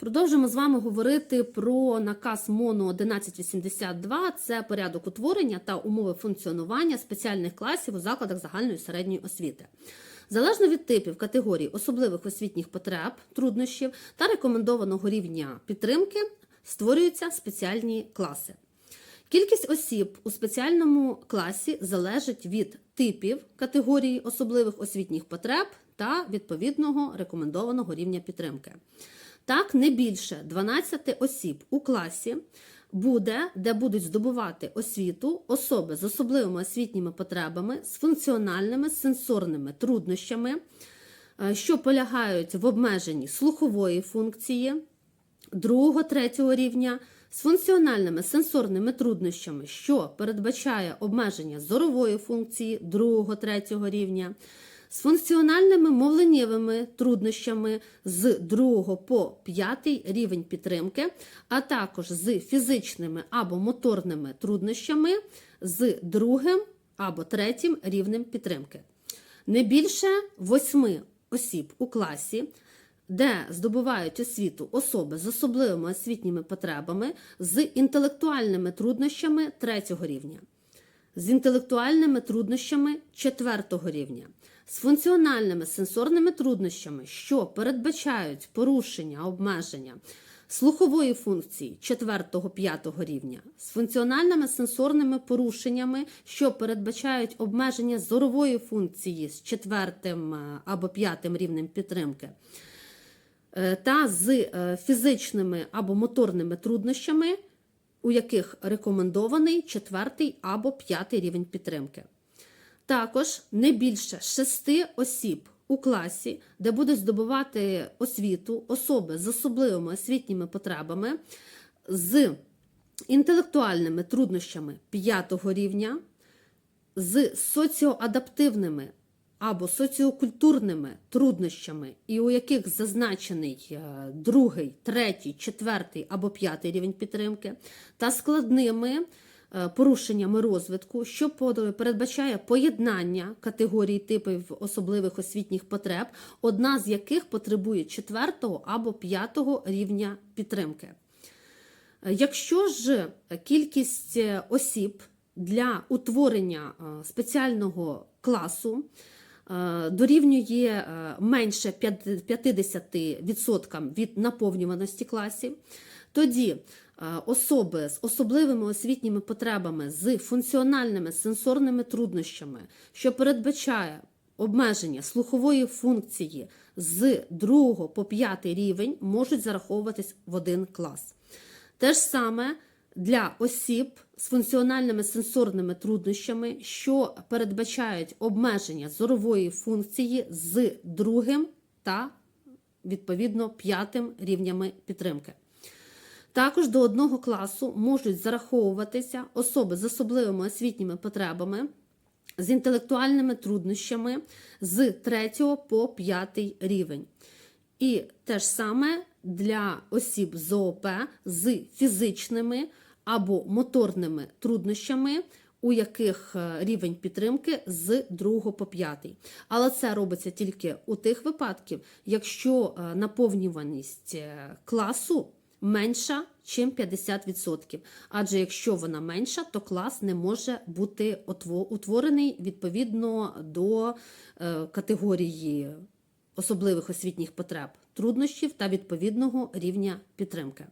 Продовжимо з вами говорити про наказ МОНу 1182. Це порядок утворення та умови функціонування спеціальних класів у закладах загальної середньої освіти. Залежно від типів категорій особливих освітніх потреб, труднощів та рекомендованого рівня підтримки створюються спеціальні класи. Кількість осіб у спеціальному класі залежить від типів категорії особливих освітніх потреб та відповідного рекомендованого рівня підтримки. Так, не більше 12 осіб у класі буде, де будуть здобувати освіту особи з особливими освітніми потребами, з функціональними сенсорними труднощами, е, що полягають в обмеженні слухової функції другого, третього рівня, з функціональними сенсорними труднощами, що передбачає обмеження зорової функції другого, третього рівня, з функціональними мовленнєвими труднощами з 2 по 5 рівень підтримки, а також з фізичними або моторними труднощами з другим або третім рівнем підтримки. Не більше 8 осіб у класі, де здобувають освіту особи з особливими освітніми потребами, з інтелектуальними труднощами третього рівня з інтелектуальними труднощами четвертого рівня, з функціональними сенсорними труднощами, що передбачають порушення обмеження слухової функції 4-5 рівня, з функціональними сенсорними порушеннями, що передбачають обмеження зорової функції з 4 або 5 рівнем підтримки. Е, Та з е, фізичними або моторними труднощами, у яких рекомендований четвертий або п'ятий рівень підтримки. Також не більше шести осіб у класі, де будуть здобувати освіту особи з особливими освітніми потребами, з інтелектуальними труднощами п'ятого рівня, з соціоадаптивними або соціокультурними труднощами, і у яких зазначений е, другий, третій, четвертий або п'ятий рівень підтримки, та складними порушеннями розвитку, що передбачає поєднання категорій типів особливих освітніх потреб, одна з яких потребує четвертого або п'ятого рівня підтримки. Е, Якщо ж кількість е, осіб для утворення е, спеціального класу е, дорівнює е, менше 50% від наповнюваності класів, тоді е, особи з особливими освітніми потребами, з функціональними сенсорними труднощами, що передбачає обмеження слухової функції з 2 по 5 рівень, можуть зараховуватись в один клас. Те ж саме для осіб з функціональними сенсорними труднощами, що передбачають обмеження зорової функції з другим та відповідно п'ятим рівнями підтримки. Також до одного класу можуть зараховуватися особи з особливими освітніми потребами, з інтелектуальними труднощами з 3 по 5 рівень. І те ж саме для осіб з ООП з фізичними або моторними труднощами, у яких е, рівень підтримки з 2 по 5. Але це робиться тільки у тих випадків, якщо е, наповнюваність е, класу менша, ніж 50%. Адже якщо вона менша, то клас не може бути утворений відповідно до е, категорії особливих освітніх потреб, труднощів та відповідного рівня підтримки.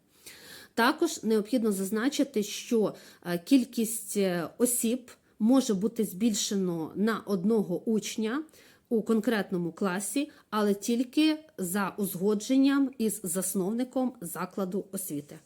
Також необхідно зазначити, що е, кількість е, осіб може бути збільшено на одного учня у конкретному класі, але тільки за узгодженням із засновником закладу освіти.